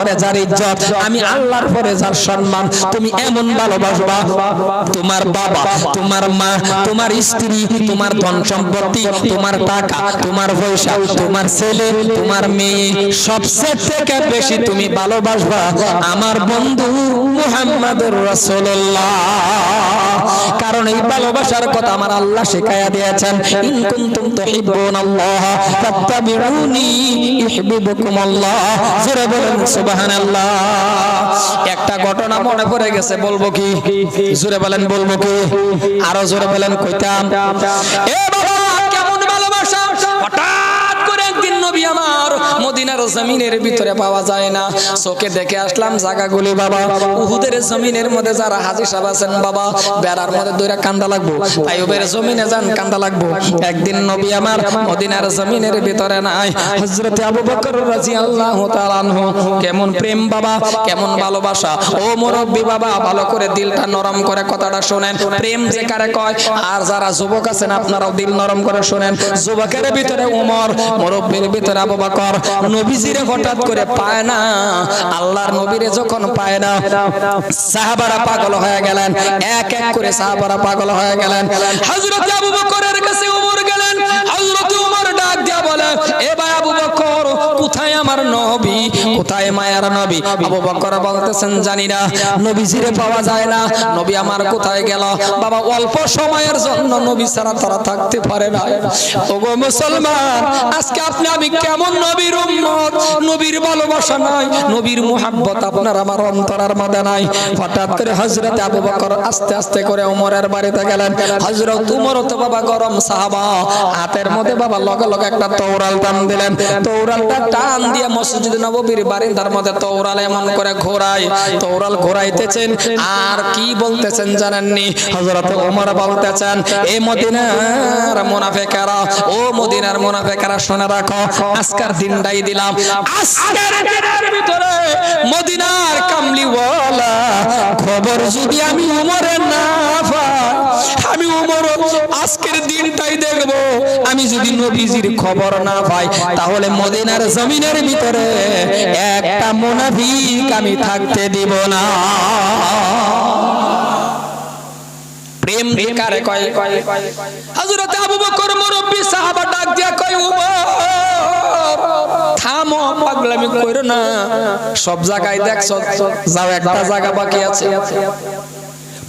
পরে যার আমি আল্লাহর পরে যার সম্মান, তুমি এমন ভালোবাসবা, তোমার বাবা, তোমার মা, তোমার স্ত্রী, তোমার ধন সম্পত্তি, তোমার টাকা, তোমার পয়সা, তোমার ছেলে, তোমার মেয়ে, সবচেয়ে থেকে বেশি তুমি ভালোবাসবা আমার বন্ধু মুহাম্মাদুর রাসূলুল্লাহ। কারণ এই ভালোবাসার কথা আমার আল্লাহ শেখায়া দিয়েছেন, ইন কুনতুম তুহিব্বুনাল্লাহ ফাত্তাবিউনি ইউহিব্বুকুমুল্লাহ। জোরে বলেন, সুবহানাল্লাহ। একটা ঘটনা মনে পড়ে গেছে, বলব কি? জোরে বলেন, বলব কি? আরও জোরে বলেন, কইতাম। এ নবী আমার। মদিনার জমিনের ভিতরে পাওয়া যায় না। চোখে দেখে আসলাম জায়গাগুলি বাবা। উহুদের জমিনের মধ্যে যারা হাজি সাহেব আছেন বাবা, বেড়ার মধ্যে দইরা কান্দা লাগবো। আইবের জমিনে যান, কান্দা লাগবো। একদিন নবী আমার মদিনার জমিনের ভিতরে নাই। হযরতে আবু বকর রাদিয়াল্লাহু তাআলা আনহু। কেমন প্রেম বাবা, কেমন ভালোবাসা। ও মুরব্বী বাবা, ভালো করে দিলটা নরম করে কথাটা শুনেন। প্রেম যে কারে কয়, আর যারা যুবক আছেন আপনারাও দিল নরম করে শুনেন। যুবকের ভিতরে উমর, মুরব্বীর ভিতরে আবু বকর নবীজিরে হঠাৎ করে পায় না। আল্লাহর নবীরে যখন পায় না, সাহাবারা পাগল হয়ে গেলেন। এক এক করে সাহাবারা পাগল হয়ে গেলেন। হযরত আবু বকরের কাছে উমর গেলেন। হযরত উমর ডাক দিয়া বলে, এ ভাই আবু বকর কোথায় আমার নবী? কোথায় মায়ার নবী? আবু বকর বলতেছেন, জানি না। নবীজিরে পাওয়া যায় না। নবী আমার কোথায় গেল? বাবা, অল্প সময়ের জন্য নবী ছাড়া তারা থাকতে পারে না। ওগো মুসলমান, আজকে আপনি, আমি কেমন নবীর উম্মত? নবীর ভালোবাসা নাই, নবীর মুহাব্বত আপনার, আমার অন্তরের মধ্যে নাই। হঠাৎ করে হযরত আবু বকর আস্তে আস্তে করে ওমরের বাড়িতে গেলেন। হযরত উমর তো বাবা গরম সাহাবা। হাতের মধ্যে বাবা লগে লগে একটা তওরাল টান দিলেন। তওরালটা টান দিয়ে মসজিদ নববীর বারিন্দার মধ্যে তওরাল এমন করে ঘোরায় তওরাল ঘোরাইতেছেন। আর কি বলতেছেন জানেননি? হযরত ওমর বলতেছেন এ মদিনার মুনাফিকেরা ও মদিনার মুনাফিকেরা শুনে রাখো আজকের দিনটাই দিলাম। আজকের দিনের ভিতরে মদিনার কামলিওয়ালা খবর যদি আমি ওমরের না পাই আমি ওমর আজকের দিনটাই দেখব। আমি যদি নবীজির খবর না পাই তাহলে মদিনার জমিনের ভিতরে একটা মুনাফিক আমি থাকতে দিব না। প্রেম কারে কয় হযরত আবু বকর মুরব্বি সাহাবা ডাক দিয়া কয়, উমর, থামো, পাগলামি কইরো না। সব জায়গায় দেখছ, যাও, একটা জায়গা বাকি আছে।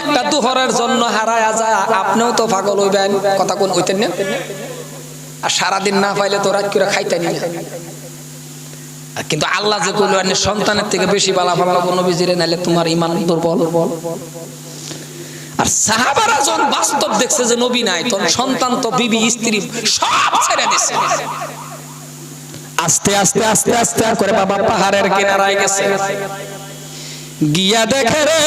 একটা দুহরের জন্য হারায়া যায়, আপনিও তো পাগল হইবেন। কথা কোন হইতেন না? আর সারাদিন না পাইলে তো রাত করে খাইতেন না। কিন্তু আল্লাহ যে আপনি সন্তানের থেকে বেশি বালা ফালা নবীজিরে, নাইলে তোমার ইমান দুর্বল। বল আর সাহাবারা যখন বাস্তব দেখছে যে নবী নাই, তখন সন্তান তো বিবি, স্ত্রী সব ছেড়ে দিছে। আস্তে আস্তে আস্তে আস্তে করে বাবা পাহাড়ের কিনারায় গেছে। গিয়া দেখে রে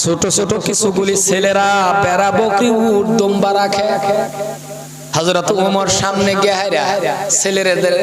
ছোট ছোট কিছুগুলি ছেলেরা বেড়া বকরি উট দম্বা রাখে। হজরত ওমর সামনে গিয়ে হাইরা ছেলেদের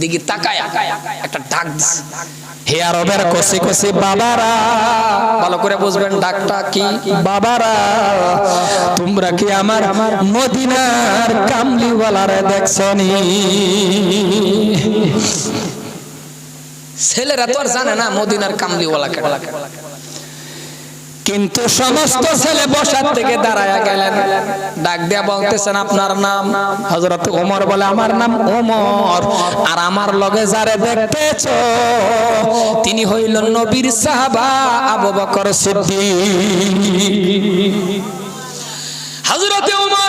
দিকে তাকায় একটা ডাক বাবারা, ভালো করে বুঝবেন ডাকটা কি? বাবারা কি আমার দেখছনি ছেলেরা তো আর জানে না মদিনার কামলিওয়ালা কে কিন্তু সমস্ত ছেলে বসার থেকে দাঁড়ায়া গেলেন। ডাক দিয়া বলতেছেন আপনার নাম? হযরত ওমর বলে আমার নাম ওমর। আর আমার লগে যারে দেখতেছ তিনি হইল নবীর সাহাবা আবু বকর সিদ্দিক। হযরত ওমর বলতেছেন "এ, তিনি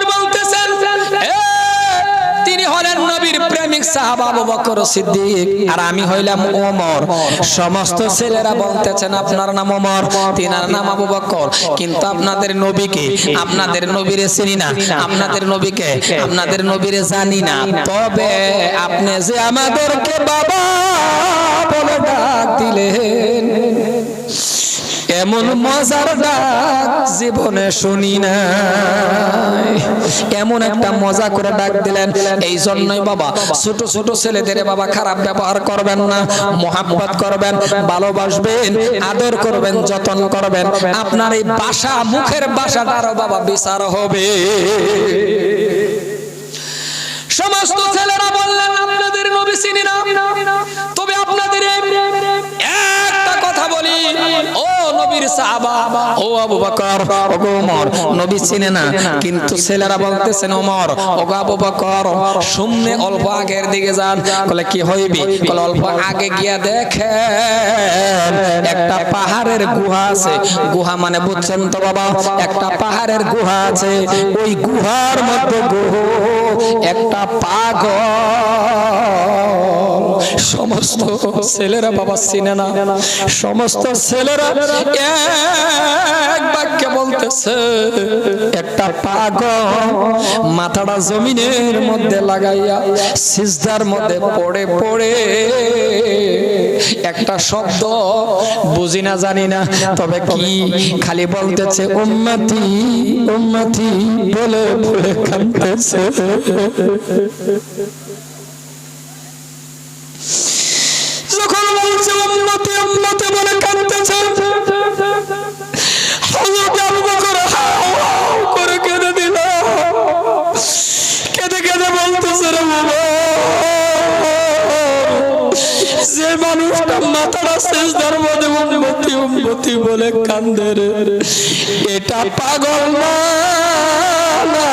হলেন নবীর প্রেমিক সাহাবা আবু বকর সিদ্দিক। আর আমি হইলাম ওমর। সমস্ত ছেলেরা বলতেছেন, আপনার নাম ওমর, তিনার নাম আবু বকর। কিন্তু আপনাদের নবীকে, আপনাদের নবীরে চিনি না, আপনাদের নবীকে, আপনাদের নবীরে জানি না। তবে আপনি যে আমাদেরকে বাবা বলে ডাক দিলেন এমন মজার ডাক জীবনে শুনি না এমন একটা মজা করে ডাক দিলেন, এই জন্যই বাবা, ছোট ছোট ছেলেদের বাবা খারাপ ব্যবহার করবেন না, মোহাব্বত করবেন, ভালোবাসবেন, আদর করবেন, যত্ন করবেন। আপনার এই বাসা, মুখের বাসাটা বাসাটারও বাবা বিচার হবে। সমস্ত ছেলেরা বললেন, আপনাদের নবী চিনি না। নবীর সাহাবা, ও আবু বকর ও ওমর, নবী চিনে না, কিন্তু ছেলেরা বলতেছেন, ওমর ও আবু বকর সামনে অল্প আগের দিকে যান। বলে কি হইবে? বলে অল্প আগে গিয়া দেখেন, একটা পাহাড়ের গুহা আছে। গুহা মানে বুঝছেন তো বাবা? একটা পাহাড়ের গুহা আছে। ওই গুহার মধ্যে গুহ একটা পাগল সমস্ত ছেলেরা বাবা চিনে না। সমস্ত ছেলেরা এক বাক্যে বলতেছে, একটা পাগল মাথাটা জমিনের মধ্যে লাগাইয়া সিজদার মধ্যে পড়ে পড়ে একটা শব্দ বুঝি না, জানি না। তবে কি খালি বলতেছে, উম্মতি উম্মতি, বলে বলে কাঁদতেছে যখন বলছে উম্মতি উম্মতি বলতেছে রে বাবা। যে মানুষটা মাথাটা উম্মতি উম্মতি বলে কান্দে রে। এটা পাগল না,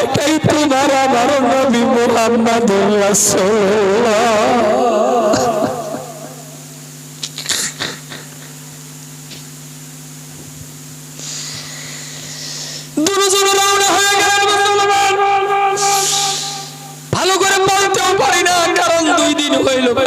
এটাই তোমার আমার নবী মুহাম্মদ রাসূলুল্লাহ।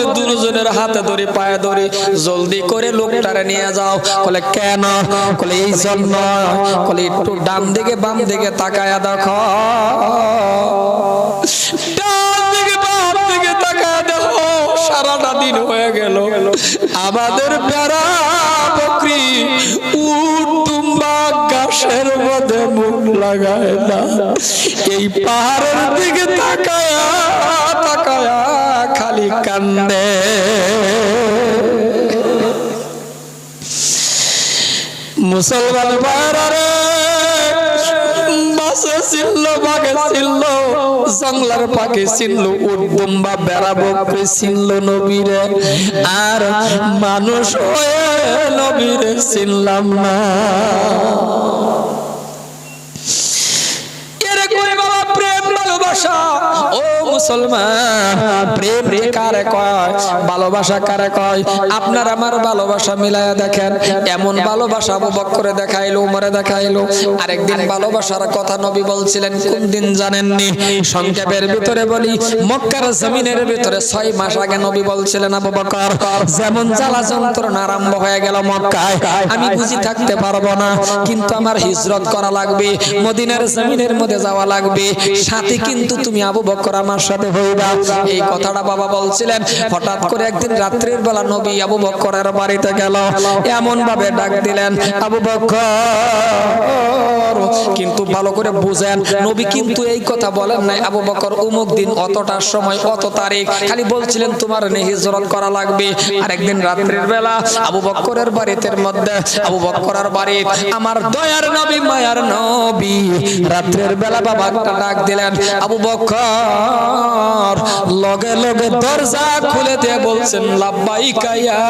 তোমাদের দুজনের হাতে ধরে, পায়ে ধরে জলদি করে লোকটারে নিয়ে যাও। বলে কেন? বলে এই জন্য। বলে একটু ডান দিকে, বাম দিকে তাকায়া দেখো। হয়ে আমাদের বেড়া বকরি গাছের মধ্যে মুখ লাগায় না। এই পাহাড়ের দিকে তাকায়া তাকায়া খালি কান্দে মুসলমান বাড়ারে বাসে ছিল বাগে ছিল জঙ্গলার পাখি ছিল উদ্যম বা বেড়া বকরে ছিল নবীরে। আর মানুষ হয়ে নবীরে চিনলাম না। এরে করে বাবা প্রেম ভালোবাসা, ও মুসলমান, প্রেম কারে কয়, ভালোবাসা কারে কয়? আপনার আমার ভালোবাসা দেখেন, এমন ভালোবাসা দেখাইলো, উমরে দেখাইলো। আরেকদিন ভালোবাসার কথা নবী বলছিলেন, কোন দিন জানেননি? সংক্ষেপের ভিতরে বলি, মক্কার জমিনের ভিতরে ছয় মাস আগে নবী বলছিলেন, আবু বকর যেমন জ্বালা যন্ত্রণা আরম্ভ হয়ে গেল মক্কায়, আমি বুঝি থাকতে পারব না, কিন্তু আমার হিজরত করা লাগবে, মদিনার জমিনের মধ্যে যাওয়া লাগবে, সাথে কিন্তু তুমি আবু বকর আমার সাথে হইবা। এই কথাটা বাবা বলছিলেন, হঠাৎ করে একদিন রাত্রির বেলা নবী আবু বকরের বাড়িতে গেল। এমন ভাবে ডাক দিলেন, আবু বকর কিন্তু ভালো করে বুঝেন, নবী কিন্তু এই কথা বলেন নাই। আবু বকর অমুক দিন অতটার সময়, অত তারিখ, খালি বলছিলেন, তোমার হিজরত করা লাগবে। আর একদিন রাত্রির বেলা আবু বকরের বাড়িতে মধ্যে, আবু বকরের বাড়ি আমার দয়ার নবী, মায়ার নবী। রাত্রের বেলা বাবা ডাক দিলেন, আবু আমার লগে লগে দরজা খুলে দিয়ে বলছেন, লাব্বাইকা ইয়া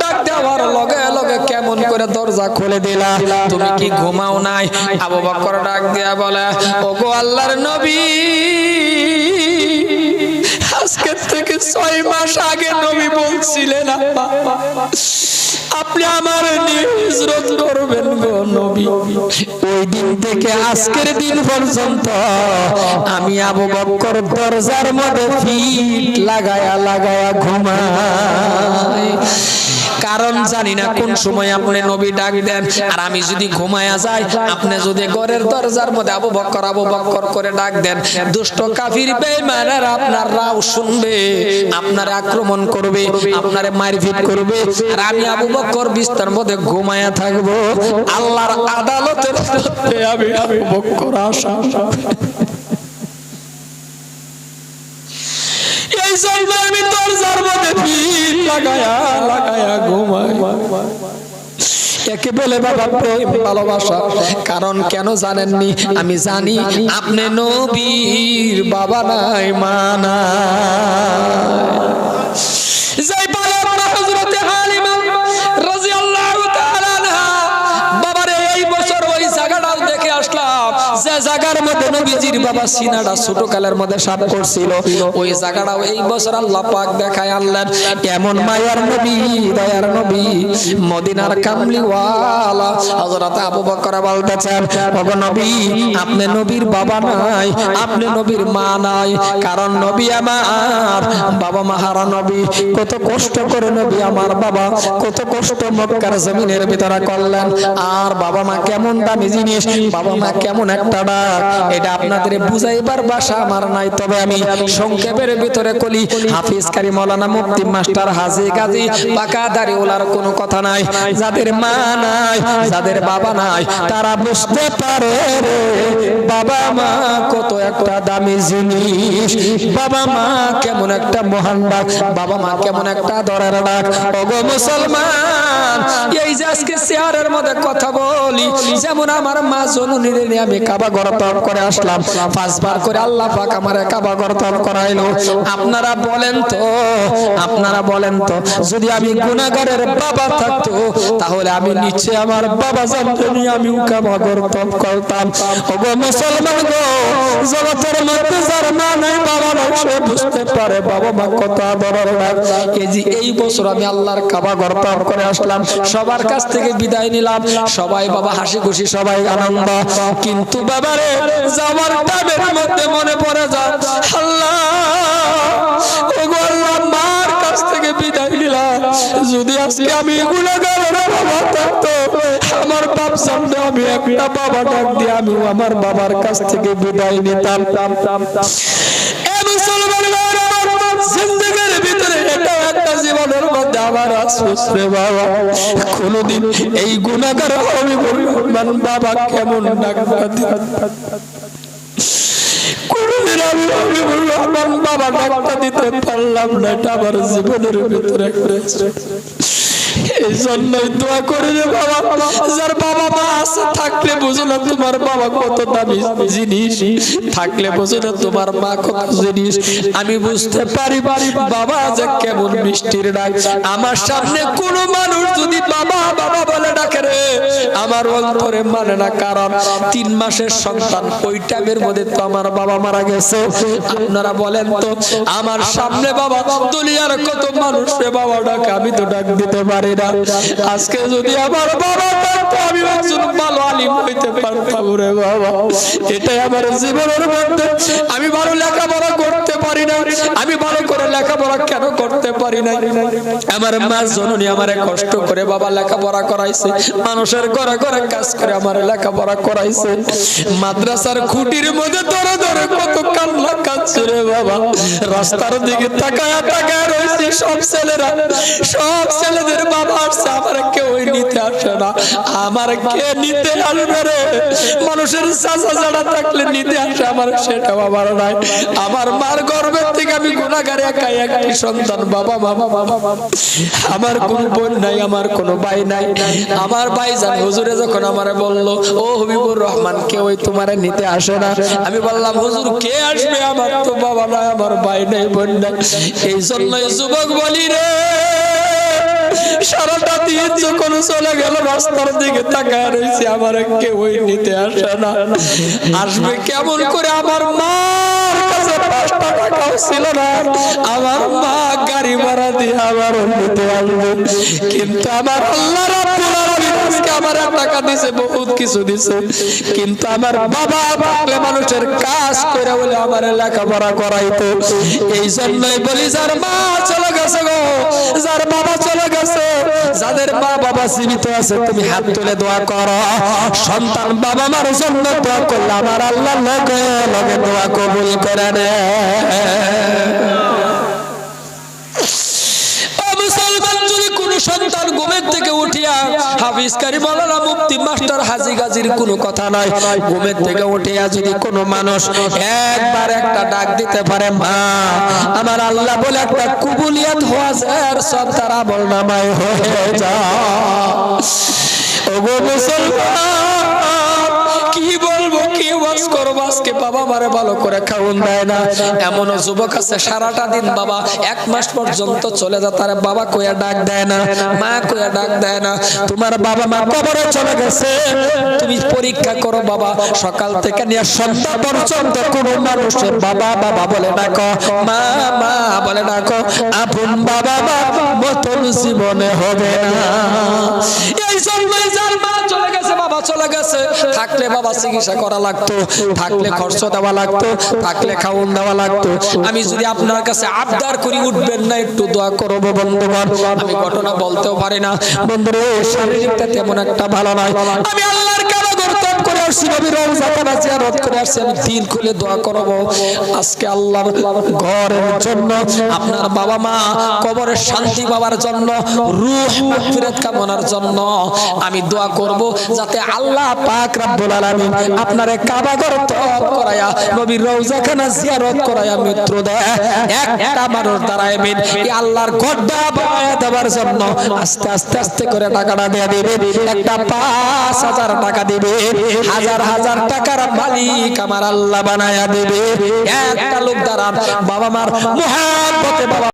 ডাক লগে লগে কেমন করে দরজা খুলে দিলা? কি ঘুমাও নাই? আবু বকর ডাক দিয়া বলে, ওগো আল্লাহর নবী আজকে থেকে ছয় মাস আগে নবী বলছিলেন আপনি আমার হিজরত করবেন গো নবী। ওই দিন থেকে আজকের দিন পর্যন্ত আমি আবু বকর দরজার মধ্যে ফিট লাগায়া লাগায়া ঘুমাই। কারণ জানি না কোন সময় আপনি নবী ডাক দেন। আর আমি যদি ঘুমায়া যাই, আপনি যদি ঘরের দরজার মধ্যে আবু বক্কর আবু বক্কর করে ডাক দেন, দুষ্ট কাফির, বেঈমানের আপনার রাও শুনবে, আপনারে আক্রমণ করবে, আপনারে মারপিট করবে। আর আমি আবু বক্কর বিস্তার মধ্যে ঘুমায়া থাকব। আল্লাহর আদালতের মধ্যে আমি আবু বক্কর আশা এই জন্য আমি ভিড় লাগায়া লাগায়া বলে বাবা প্রেম, ভালোবাসা। কারণ কেন জানেননি? আমি জানি আপনি নবীর বাবা নাই, মা নাই। যাই বলে আপনার হালিমা রাদিয়াল্লাহু তাআলা বাবারে, এই বছর ওই জায়গাটা দেখে আসলাম যে জায়গার মধ্যে নবীজির বাবা সিনাটা ছোট কালের মধ্যে সাপ করছিল। ওই জায়গাটাও এই বছর আল্লাহ পাক দেখায় আনলেন এমন মায়ার নবী, দয়ার নবী, মদিনার কামলিওয়ালা। হযরত আবু বকর বলতেছেন, ওগো নবী, আপনি নবীর বাবা নাই, আপনি নবীর মা নাই। কারণ নবী আমার, বাবা মাহারা নবী। কত কষ্ট করে নবী আমার বাবা, কত কষ্ট মক্কার জমিনের ভিতরে করলেন। আর বাবা মা কেমন দামি জিনিস, বাবা মা কেমন একটা ডাক। এটা আপনাদের বুঝাইবার ভাষা আমার নাই। তবে আমি সংক্ষেপের ভিতরে কলি হাফিজ কারি মৌলানা মুফতি মাস্টার হাজি গাজী পাকা দাড়ি ওলার কোনো কথা নাই। যাদের মা নাই যাদের বাবা নাই তারা বুঝতে পারে রে বাবা মা কত একটা দামি জিনিস। বাবা মা কেমন একটা মহান ডাক বাবা মা কেমন একটা দরের ডাক। ওগো মুসলমান এই যে আজকে চেয়ারের মধ্যে কথা বলি যেমন আমার মা জননীর নিয়ে আমি কাবা তপ করে আসলাম। পাঁচবার করে আল্লাহ পাক আমার কাবা ঘর তপ করাইলো। আপনারা বলেন তো, আপনারা বলেন তো, যদি আমি গুনাহগারের বাবা থাকতো, তাহলে আমি নিচে আমার বাবা জানতে নিয়ে আমি কাবা ঘর তপ করতাম। ওগো মুসলমান গো, জগতের মধ্যে যার মা নাই, বাবা নাই, সে বুঝতে পারে বাবা মা কত আদরের। এই যে এই বছর আমি আল্লাহর কাবা ঘর তপ করে আসলাম। সবার কাছ থেকে বিদায় নিলাম। সবাই বাবা হাসি খুশি সবাই আনন্দ। কিন্তু বাবারে যাওয়ার টাইমের মধ্যে মনে পড়ে যায়, আল্লাহ মার কাছ থেকে বিদায় নিলাম। যদি আজকে আমি আমার বাপ সামনে আমি একটা বাবা ডাক দিয়ে আমি আমার বাবার কাছ থেকে বিদায় নিতাম। এ মুসলমান ভাইরা আমার জিন্দেগির ভিতরে এটাও একটা আমার বাবা। কোনদিন এই গুণাগার আমি বাবা, কেমন ডাক্তার কোনদিন আমি আমি বললাম আমার বাবা ডাক্তার দিতে পারলাম না এটা আমার জীবনের ভিতরে আমার সামনে কোনো মানুষ যদি বাবা বাবা বলে ডাকে রে, আমার অন্তরে মানে না, কারণ তিন মাসের সন্তান ওই টাইমের মধ্যে তো আমার বাবা মারা গেছে। আপনারা বলেন তো, আমার সামনে বাবা দুনিয়ার কত মানুষ বাবা ডাকে, আমি তো ডাক দিতে পারি না। আজকে যদি আমার বাবা থাকতো আমি একজন ভালো আলিম হইতে পারতাম রে বাবা। এটাই আমার জীবনের মধ্যে। আমি ভালো লেখাপড়া করতে পারি না। আমি ভালো করে লেখাপড়া কেন করতে পারি না আমার মা জননী আমারে কষ্ট করে বাবা লেখাপড়া করাইছে। মানুষের ঘরে ঘরে কাজ করে আমার লেখাপড়া করাইছে। মাদ্রাসার খুঁটির মধ্যে ধরে ধরে কত কান্না কাঁদছে রে বাবা। রাস্তার দিকে তাকায়া তাকায়া রয়েছে সব ছেলেরা। সব ছেলেদের বাবা আসছে আমার কেউ নিতে আসে না। আমার কে নিতে আসবে রে? মানুষের চাচা থাকলে নিতে আসে, আমার সেটাও আমার নাই। আমার মার থেকে আমি গুণাগারে একটি সন্তান, বাবা বাবা বাবা আমার কোন বোন নাই, আমার কোনো ভাই নাই। আমার ভাই জান হুজুরে যখন আমারে বলল, ও হবিবুর রহমান কে ওই তোমারে নিতে আসে না? আমি বললাম, হুজুর, কে আসবে? আমার তো বাবা নাই, আমার ভাই নাই, বোন নাই। এই জন্যই যুবক বলি রে। সারাটা দিন যখন চলে গেল, রাস্তার দিকে তাকায় রয়েছে আমার কেউই নিতে আসে না। আসবে কেমন করে আমার মা পাঁচটা টাকাও ছিল না। আমার মা গাড়ি ভাড়া দিয়ে আমার নিতে আসবে কিন্তু আমার আল্লাহ আজকে আমার টাকা দিছে, বহুত কিছু দিছে। কিন্তু আমার বাবা বাকলে মানুষের কাজ করে বলে আমার লেখাপড়া করাইতো। এই জন্যই বলি, যার মা চলে গেছে গো, যার বাবা চলে গেছে, যাদের মা বাবা জীবিত আছে, তুমি হাত তুলে দোয়া করো। সন্তান বাবা মার জন্য দোয়া করলে আমার আল্লাহ লগে লগে দোয়া কবুল করে নেয় ও মুসলমান যদি কোন সন্তান ঘুমের থেকে উঠিয়া হাফিজকারী মাওলানা মুফতি মাস্টার হাজি গাজির কোনো কথা নাই। ঘুমের থেকে উঠিয়া যদি কোনো মানুষ একবার একটা ডাক দিতে পারে, মা, আমার আল্লাহ বলে একটা কুবুলিয়াত হওয়া যায় সব তার আমল নামায় হয়ে যা। গো মুসলমান, কি বলব কি ওয়াজ করব আজকে বাবা মারে ভালো করে খাওন দেয় না। এমন যুবক আছে, সারাটা দিন বাবা এক মাস পর্যন্ত চলে যা তার বাবা কইয়া ডাক দেয় না, মা কইয়া ডাক দেয় না, তোমার বাবা মা কবরে চলে গেছে। তুমি পরীক্ষা করো বাবা, সকাল থেকে নিয়ে সন্ধ্যা পর্যন্ত কোনো মানুষের বাবা বাবা বলে ডাকো, মা মা বলে ডাকো, আপন বাবা মা মতন জীবনে হবে না। এই জন্যই যার মা চলে গেছে, বাবা চলে গেছে। থাকলে বাবা চিকিৎসা করা লাগতো। থাকলে খরচ দেওয়া লাগতো, থাকলে খাওন দেওয়া লাগতো। আমি যদি আপনার কাছে আবদার করি, উঠবেন না, একটু দোয়া করব বন্ধু আমি ঘটনা বলতেও পারি না। বন্ধুরে শারীরিকটা তেমন একটা ভালো নয়। আমি আল্লাহর আপনার বাবা মা কবরের শান্তি পাওয়ার জন্য কামনার জন্য আমি দোয়া করব, যাতে আল্লাহ পাক রব্বুল আলামিন আপনারে কাবা ঘর তওয়াব করায়া, নবীর রওজাখানা জিয়ারত করায়া মিত্র দেয়। একটা মানুষ দাঁড়াইবেন এই আল্লাহর ঘরটা বানায় দেওয়ার জন্য আস্তে আস্তে আস্তে করে টাকাটা দিয়ে দিবে একটা পাঁচ হাজার টাকা দিবে হাজার হাজার টাকার মালিক আমার আল্লাহ বানায়া দেবে। একটা লোক দাঁড়ান। বাবা মার মহাপথে বাবা